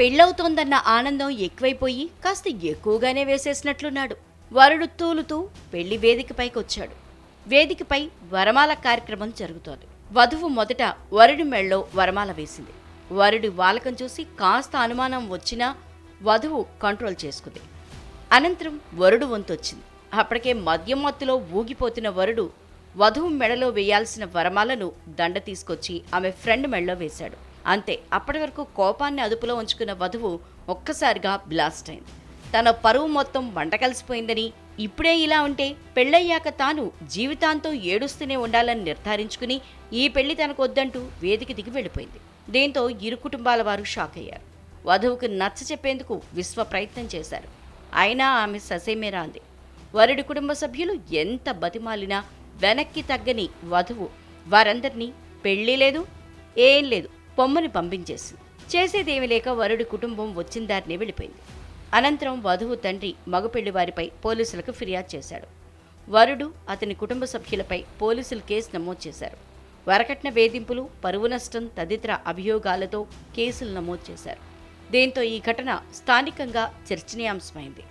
పెళ్ళవుతోందన్న ఆనందం ఎక్కువైపోయి కాస్త ఎక్కువగానే వేసేసినట్లున్నాడు. వరుడు తూలుతూ పెళ్ళి వేదికపైకి వచ్చాడు వేదికపై వరమాల కార్యక్రమం జరుగుతోంది. వధువు మొదట వరుడి మెళ్ళో వరమాల వేసింది. వరుడి వాలకం చూసి కాస్త అనుమానం వచ్చినా వధువు కంట్రోల్ చేసుకుంది. అనంతరం వరుడు వంతు వచ్చింది అప్పటికే మద్యం మత్తులో ఊగిపోతున్న వరుడు వధువు మెడలో వేయాల్సిన వరమాలను దండ తీసుకొచ్చి ఆమె ఫ్రెండ్ మెడలో వేశాడు. అంతే అప్పటి వరకు కోపాన్ని అదుపులో ఉంచుకున్న వధువు ఒక్కసారిగా బ్లాస్ట్ అయింది. తన పరువు మొత్తం వంట కలిసిపోయిందని ఇప్పుడే ఇలా ఉంటే పెళ్ళయ్యాక తాను జీవితాంతం ఏడుస్తూనే ఉండాలని నిర్ధారించుకుని ఈ పెళ్ళి తనకు వద్దంటూ వేదిక దిగి వెళ్ళిపోయింది. దీంతో ఇరు కుటుంబాల వారు షాక్ అయ్యారు. వధువుకు నచ్చ చెప్పేందుకు విశ్వ ప్రయత్నం చేశారు. అయినా ఆమె ససేమేరా అంది. వరుడి కుటుంబ సభ్యులు ఎంత బతిమాలినా వెనక్కి తగ్గని వధువు వారందరినీ పెళ్ళి లేదు ఏం లేదు పొమ్మని పంపించేసింది చేసేదేమీ లేక వరుడి కుటుంబం వచ్చిన దారినే వెళ్ళిపోయింది. అనంతరం వధువు తండ్రి మగపెళ్ళి వారిపై పోలీసులకు ఫిర్యాదు చేశాడు. వరుడు అతని కుటుంబ సభ్యులపై పోలీసులు కేసు నమోదు చేశారు. వరకట్న వేధింపులు పరువు నష్టం తదితర అభియోగాలతో కేసులు నమోదు చేశారు. దీంతో ఈ ఘటన స్థానికంగా చర్చనీయాంశమైంది.